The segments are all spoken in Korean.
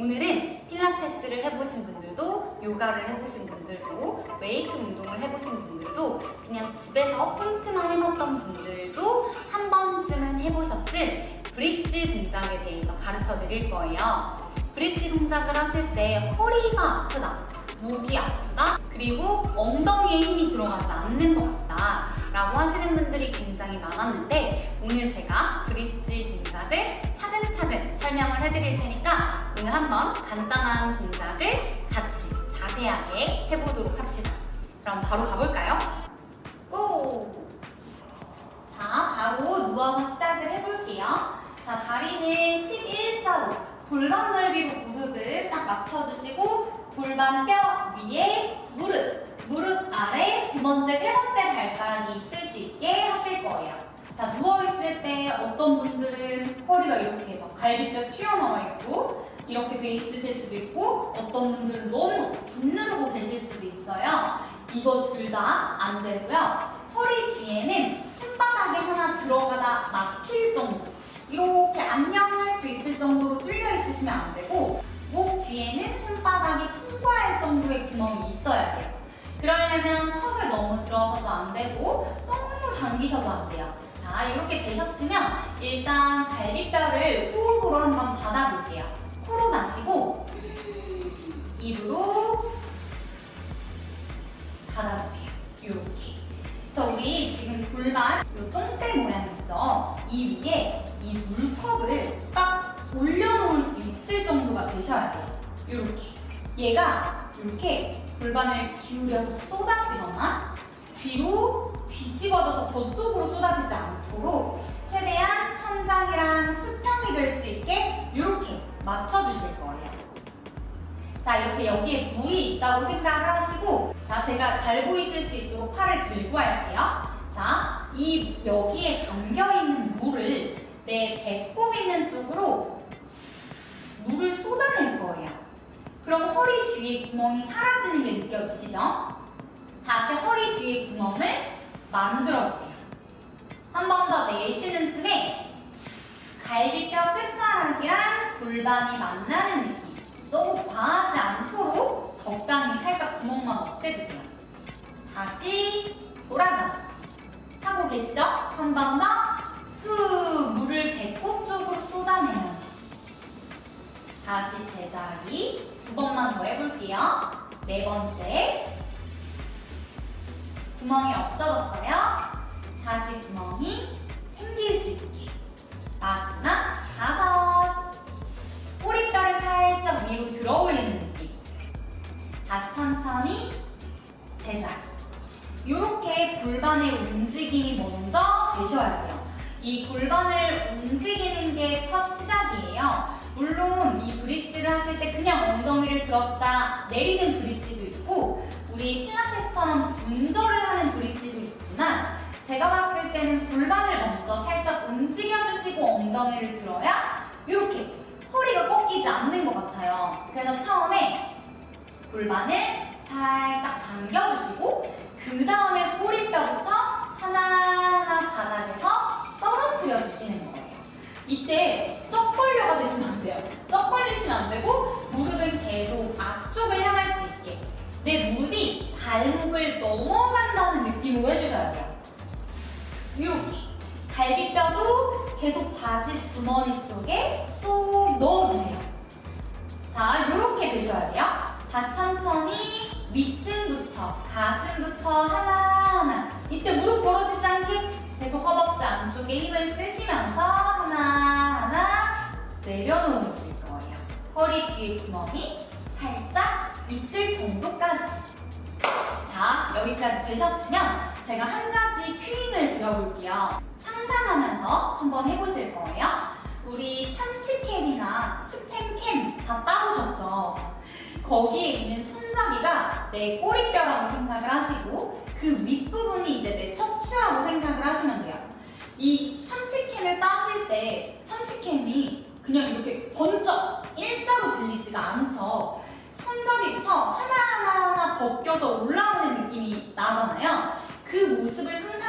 오늘은 필라테스를 해보신 분들도 요가를 해보신 분들도 웨이트 운동을 해보신 분들도 그냥 집에서 홈트만 해봤던 분들도 한 번쯤은 해보셨을 브릿지 동작에 대해서 가르쳐 드릴 거예요. 브릿지 동작을 하실 때 허리가 아프다, 목이 아프다, 그리고 엉덩이에 힘이 들어가지 않는 것 같다 라고 하시는 분들이 굉장히 많았는데 오늘 제가 브릿지 동작을 차근차근 설명을 해드릴 테니까 오늘 한번 간단한 동작을 같이 자세하게 해보도록 합시다. 그럼 바로 가볼까요? 고! 자, 바로 누워서 시작을 해볼게요. 자, 다리는 11자로 골반 넓이로 무릎을 딱 맞춰주시고 골반 뼈 위에 무릎, 무릎 아래 두 번째, 세 번째 발가락이 있을 수 있게 하실 거예요. 자, 누워있을 때 어떤 분들은 허리가 이렇게 막 갈비뼈 튀어나와 있고 이렇게 돼 있으실 수도 있고 어떤 분들은 너무 짓누르고 계실 수도 있어요. 이거 둘 다 안 되고요. 허리 뒤에는 손바닥에 하나 들어가다 막힐 정도 이렇게 안녕할 수 있을 정도로 뚫려 있으시면 안 되고 목 뒤에는 손바닥이 통과할 정도의 구멍이 있어야 돼요. 그러려면 턱을 너무 들어서도 안 되고 너무 당기셔도 안 돼요. 자 이렇게 되셨으면 일단 갈비뼈를 호흡으로 한번 닫아볼게요. 코로 마시고 입으로 닫아주세요. 이렇게. 그래서 우리 지금 골반 요 똥대 모양 있죠? 이 위에 이 물컵을 딱 올려놓을 수 있을 정도가 되셔야 돼요. 이렇게. 얘가 이렇게 골반을 기울여서 쏟아지거나 뒤로 뒤집어져서 저쪽으로 쏟아지지 않도록 최대한 천장이랑 수평이 될 수 있게 이렇게 맞춰주실 거예요. 자, 이렇게 여기에 물이 있다고 생각을 하시고, 자, 제가 잘 보이실 수 있도록 팔을 들고 할게요. 자, 이 여기에 담겨있는 물을 내 배꼽 있는 쪽으로 물을 쏟아낼 거예요. 그럼 허리 뒤에 구멍이 사라지는 게 느껴지시죠? 다시 허리 뒤에 구멍을 만들어주세요. 한 번 더 내쉬는 숨에 갈비뼈 끝자락이랑 골반이 만나는 느낌. 너무 과하지 않도록 적당히 살짝 구멍만 없애주세요. 다시 돌아가. 하고 계시죠? 한번 더. 후, 물을 배꼽 쪽으로 쏟아내면서. 다시 제자리. 두 번만 더 해볼게요. 네 번째. 구멍이 없어졌어요. 제가 봤을 때는 골반을 먼저 살짝 움직여주시고 엉덩이를 들어야 이렇게 허리가 꺾이지 않는 것 같아요. 그래서 처음에 골반을 살짝 당겨주시고 그 다음에 꼬리뼈부터 하나하나 바닥에서 떨어뜨려 주시는 거예요. 이때 쩍 벌려가 되시면 안 돼요. 쩍 벌리시면 안 되고 무릎은 계속 앞쪽을 향할 수 있게 내 무릎이 발목을 넘어간다는 느낌으로 해주셔야 돼요. 이렇게 갈비뼈도 계속 바지 주머니 속에 쏙 넣어주세요. 자, 이렇게 되셔야 돼요. 다시 천천히 밑등부터 가슴부터 하나하나 이때 무릎 벌어지지 않게 계속 허벅지 안쪽에 힘을 쓰시면서 하나하나 내려놓으실 거예요. 허리 뒤에 구멍이 살짝 있을 정도까지. 자, 여기까지 되셨으면 제가 한 가지 큐잉을 드려볼게요. 상상하면서 한번 해보실 거예요. 우리 참치캔이나 스팸캔 다 따보셨죠? 거기에 있는 손잡이가 내 꼬리뼈라고 생각을 하시고 그 윗부분이 이제 내 척추라고 생각을 하시면 돼요. 이 참치캔을 따실 때 참치캔이 그냥 이렇게 번쩍 일자로 들리지가 않죠. 손잡이부터 하나하나 벗겨져 올라오는 느낌이 나잖아요. 그 모습을 상상을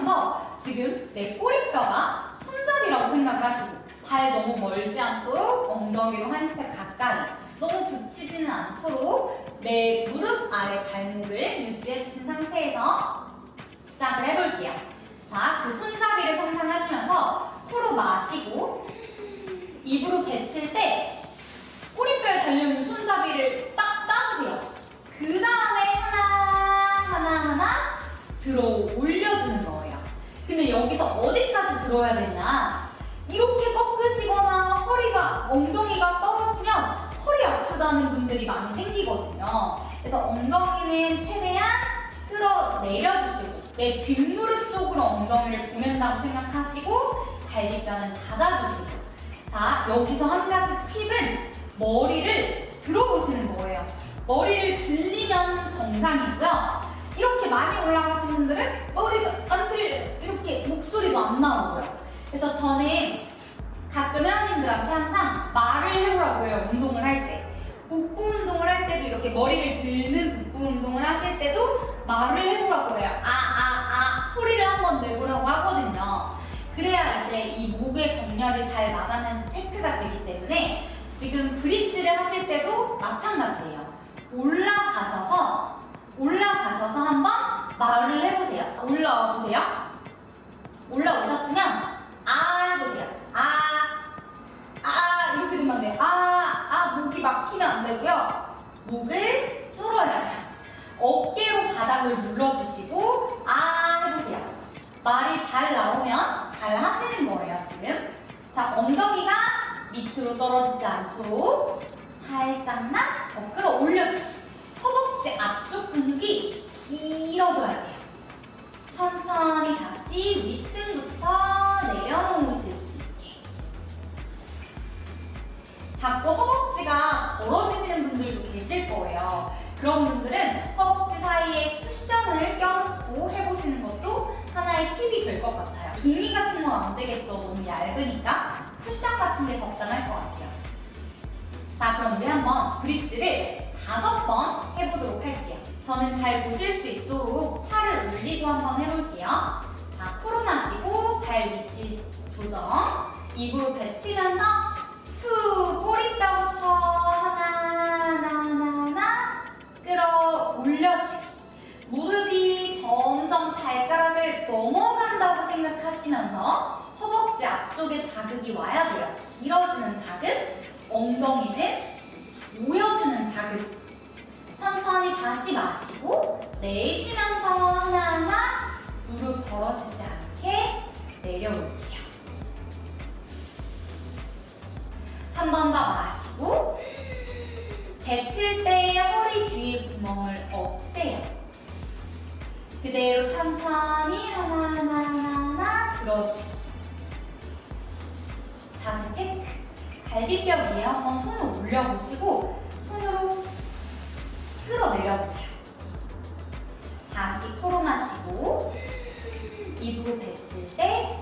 하시면서 지금 내 꼬리뼈가 손잡이라고 생각을 하시고 발 너무 멀지 않도록 엉덩이로 한 스텝 가까이 너무 붙이지는 않도록 내 무릎 아래 발목을 유지해 주신 상태에서 시작을 해볼게요. 자, 그 손잡이를 상상하시면서 코로 마시고 입으로 뱉을 때 꼬리뼈에 달려있는 손잡이를 딱 따주세요. 그 다음에 하나, 하나, 하나 들어 올려주는 거예요. 근데 여기서 어디까지 들어야 되냐? 이렇게 꺾으시거나 허리가, 엉덩이가 떨어지면 허리 아프다는 분들이 많이 생기거든요. 그래서 엉덩이는 최대한 끌어 내려주시고 내 뒷무릎 쪽으로 엉덩이를 보낸다고 생각하시고 갈비뼈는 닫아주시고 자 여기서 한 가지 팁은 머리를 들어보시는 거예요. 머리를 들리면 정상이고요. 이렇게 많이 올라가신 분 그래서 저는 가끔 회원님들한테 항상 말을 해보라고 해요. 운동을 할 때. 복부 운동을 할 때도 이렇게 머리를 들는 복부 운동을 하실 때도 말을 해보라고 해요. 아, 아, 아, 소리를 한번 내보라고 하거든요. 그래야 이제 이 목의 정렬이 잘 맞았는지 체크가 되기 때문에 지금 브릿지를 하실 때도 마찬가지예요. 올라가셔서, 올라가셔서 한번 말을 해보세요. 올라와 보세요. 올라오셨으면, 목을 뚫어야 돼요. 어깨로 바닥을 눌러주시고, 아, 해보세요. 말이 잘 나오면 잘 하시는 거예요, 지금. 자, 엉덩이가 밑으로 떨어지지 않도록 살짝만 더 끌어 올려주기. 허벅지 앞쪽 근육이 길어져야 돼요. 천천히 다시 윗등부터 내려놓으실 수 있게. 자꾸 허벅지 가 벌어지시는 분들도 계실 거예요. 그런 분들은 허벅지 사이에 쿠션을 껴놓고 해보시는 것도 하나의 팁이 될 것 같아요. 종이 같은 건 안 되겠죠. 너무 얇으니까 쿠션 같은 게 적당할 것 같아요. 자, 그럼 우리 한번 브릿지를 다섯 번 해보도록 할게요. 저는 잘 보실 수 있도록 팔을 올리고 한번 해볼게요. 자, 코로 마시고 발 위치 조정. 입으로 뱉으면서 생각하시면서 허벅지 앞쪽에 자극이 와야 돼요. 길어지는 자극, 엉덩이는 모여주는 자극. 천천히 다시 마시고 내쉬면서 하나하나 무릎 벌어지지 않게 내려올게요. 한 번 더 마시고 뱉을 때 허리 뒤에 구멍을 없애요. 그대로 천천히 하나하나 하나하나 들어주고 자세 체크 갈비뼈 위에 한번 손을 올려보시고 손으로 끌어내려보세요. 다시 코로 마시고 입으로 뱉을 때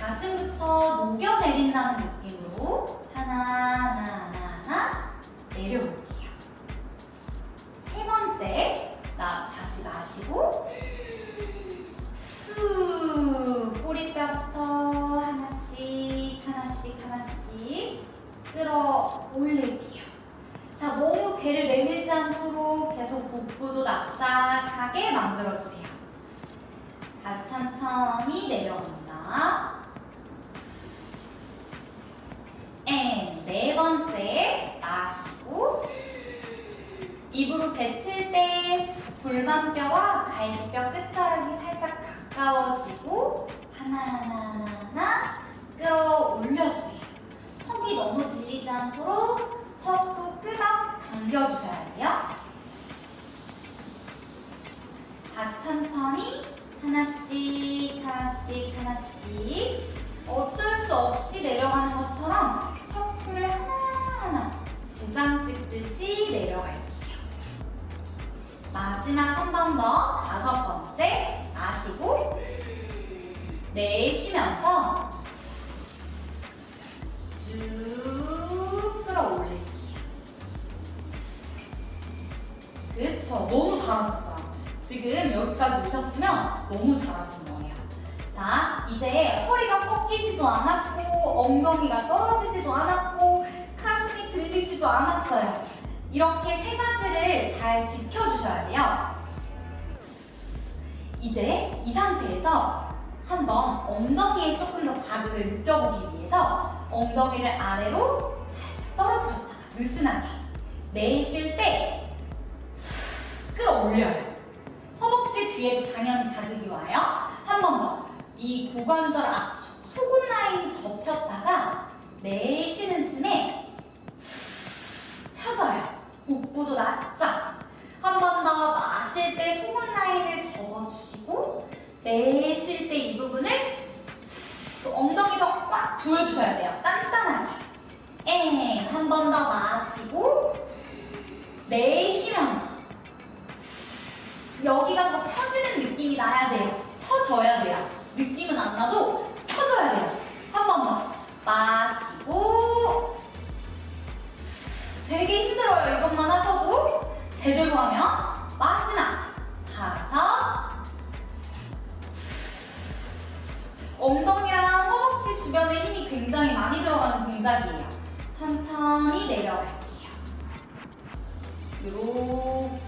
가슴부터 녹여내린다는 느낌으로 하나 하나 하나 하나 내려올게 끌어 올릴게요. 자 너무 배를 내밀지 않도록 계속 복부도 납작하게 만들어주세요. 다시 천천히 내려옵니다. 앤, 네 번째 마시고 입으로 뱉을 때 골반뼈와 갈비뼈 끝자락이 살짝 가까워지고 하나하나 하나 하나 끌어올려주세요. 턱이 너무 들리지 않도록 턱도 끄덕 당겨주셔야 돼요. 다시 천천히 하나씩 하나씩 하나씩 어쩔 수 없이 내려가는 것처럼 척추를 하나하나 도장 찍듯이 내려갈게요. 마지막 한 번 더 다섯 번째 마시고 내쉬면서 그쵸 너무 잘하셨어요. 지금 여기까지 오셨으면 너무 잘하신 거예요. 자, 이제 허리가 꺾이지도 않았고, 엉덩이가 떨어지지도 않았고, 가슴이 들리지도 않았어요. 이렇게 세 가지를 잘 지켜주셔야 돼요. 이제 이 상태에서 한번 엉덩이에 조금 더 자극을 느껴보기 위해서 엉덩이를 아래로 살짝 떨어뜨렸다가 느슨하게 내쉴 때 끌어올려요. 허벅지 뒤에도 당연히 자극이 와요. 한 번 더. 이 고관절 앞쪽 속옷 라인이 접혔다가 내쉬는 숨에 펴져요. 복부도 납작. 한번 더 마실 때 속옷 라인을 접어주시고 내쉴 때 이 부분을 또 엉덩이 더꽉 조여주셔야 돼요. 단단하게. 엥. 한 번 더 마시고 내쉬면서 여기가 더 펴지는 느낌이 나야 돼요. 펴져야 돼요. 느낌은 안 나도 펴져야 돼요. 한 번 더. 마시고. 되게 힘들어요. 이것만 하셔도. 제대로 하면. 마지막. 다섯. 엉덩이랑 허벅지 주변에 힘이 굉장히 많이 들어가는 동작이에요. 천천히 내려갈게요. 요렇게.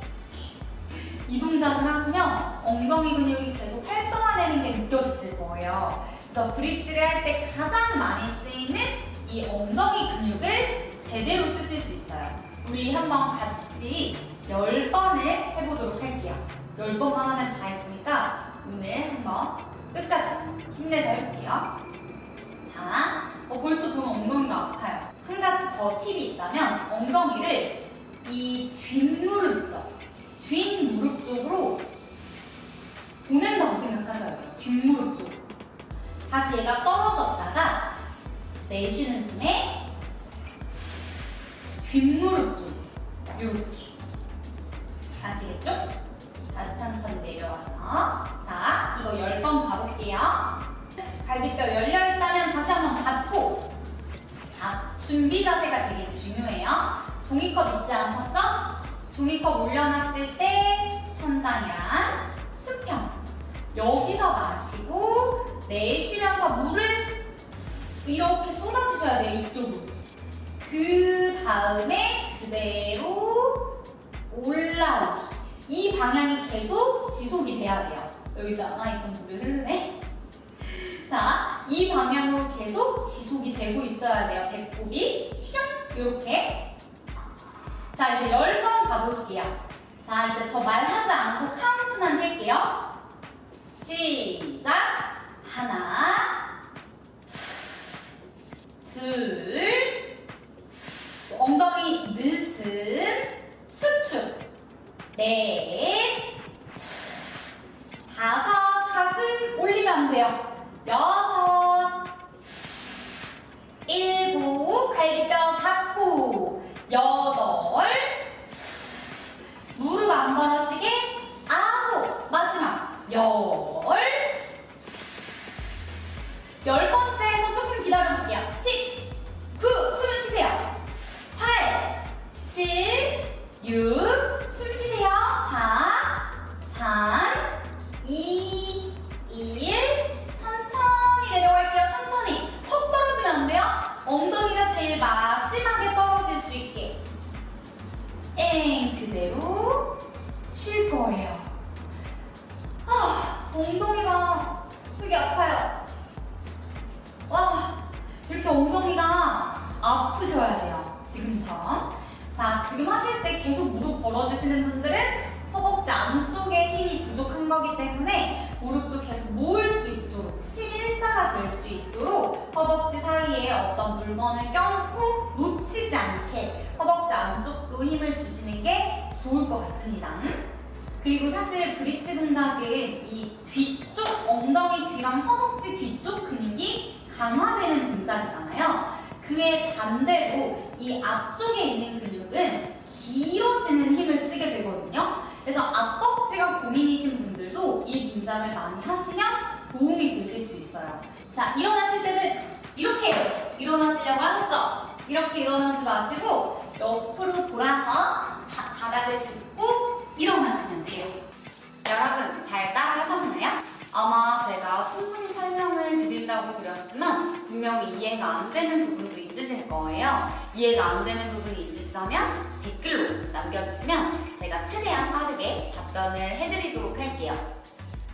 이 동작을 하시면 엉덩이 근육이 계속 활성화되는 게 느껴지실 거예요. 그래서 브릿지를 할 때 가장 많이 쓰이는 이 엉덩이 근육을 제대로 쓰실 수 있어요. 우리 한번 같이 10번을 해보도록 할게요. 10번만 하면 다 했으니까 오늘 한번 끝까지 힘내서 해볼게요. 자, 어, 벌써 저는 엉덩이가 아파요. 한 가지 더 팁이 있다면 엉덩이를 이 뒷무릎 쪽, 뒷 무릎 쪽으로 보낸다고 생각하셔야 돼요. 뒷무릎 쪽. 다시 얘가 떨어졌다가 내쉬는 숨에 뒷무릎 쪽. 이렇게. 아시겠죠? 다시 천천히 내려와서. 자, 이거 10번 가볼게요. 갈비뼈 열려있다면 다시 한번 닫고. 자, 준비 자세가 되게 중요해요. 종이컵 있지 않으셨죠? 종이컵 올려놨을 때 천장이랑 수평. 여기서 마시고 내쉬면서 물을 이렇게 쏟아주셔야 돼요, 이쪽으로. 그 다음에 그대로 올라오기. 이 방향이 계속 지속이 돼야 돼요. 여기 남아있던 물을 흐르네. 자, 이 방향으로 계속 지속이 되고 있어야 돼요. 배꼽이 슝 이렇게. 자, 이제 10번 가볼게요. 자, 이제 저 말하지 않고 카운트만 셀게요. 시작. 하나, 둘, 엉덩이 느슨 수축, 넷, 다섯, 가슴 올리면 안 돼요. 여섯, 일곱, 갈비뼈 닫고, 여덟, 무릎 안 벌어지게, 아홉, 마지막, 열, 거예요. 아, 엉덩이가 되게 아파요. 와, 이렇게 엉덩이가 아프셔야 돼요. 지금처럼. 자, 지금 하실 때 계속 무릎 벌어주시는 분들은 허벅지 안쪽에 힘이 부족한 거기 때문에 무릎도 계속 모을 수 있도록, 11자가 될 수 있도록 허벅지 사이에 어떤 물건을 껴놓고 놓치지 않게 허벅지 안쪽도 힘을 주시는 게 좋을 것 같습니다. 그리고 사실 브릿지 동작은 이 뒤쪽 엉덩이 뒤랑 허벅지 뒤쪽 근육이 강화되는 동작이잖아요. 그에 반대로 이 앞쪽에 있는 근육은 길어지는 힘을 쓰게 되거든요. 그래서 앞벅지가 고민이신 분들도 이 동작을 많이 하시면 도움이 되실 수 있어요. 자, 일어나실 때는 이렇게 일어나시려고 하셨죠? 이렇게 일어나지 마시고 옆으로 돌아서 바, 바닥을 짚고 거예요. 이해가 안 되는 부분이 있으시다면 댓글로 남겨주시면 제가 최대한 빠르게 답변을 해드리도록 할게요.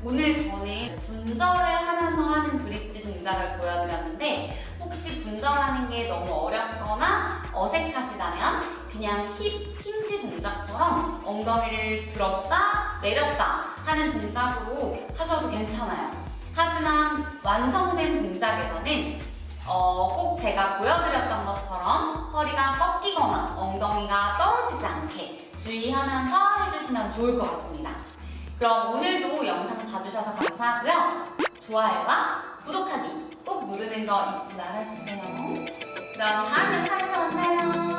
오늘 저는 분절을 하면서 하는 브릿지 동작을 보여드렸는데 혹시 분절하는 게 너무 어렵거나 어색하시다면 그냥 힙 힌지 동작처럼 엉덩이를 들었다 내렸다 하는 동작으로 하셔도 괜찮아요. 하지만 완성된 동작에서는 어, 꼭 제가 보여드렸던 것처럼 허리가 꺾이거나 엉덩이가 떨어지지 않게 주의하면서 해주시면 좋을 것 같습니다. 그럼 오늘도 영상 봐주셔서 감사하고요. 좋아요와 구독하기 꼭 누르는 거 잊지 말아주세요. 그럼 다음 영상에서 만나요.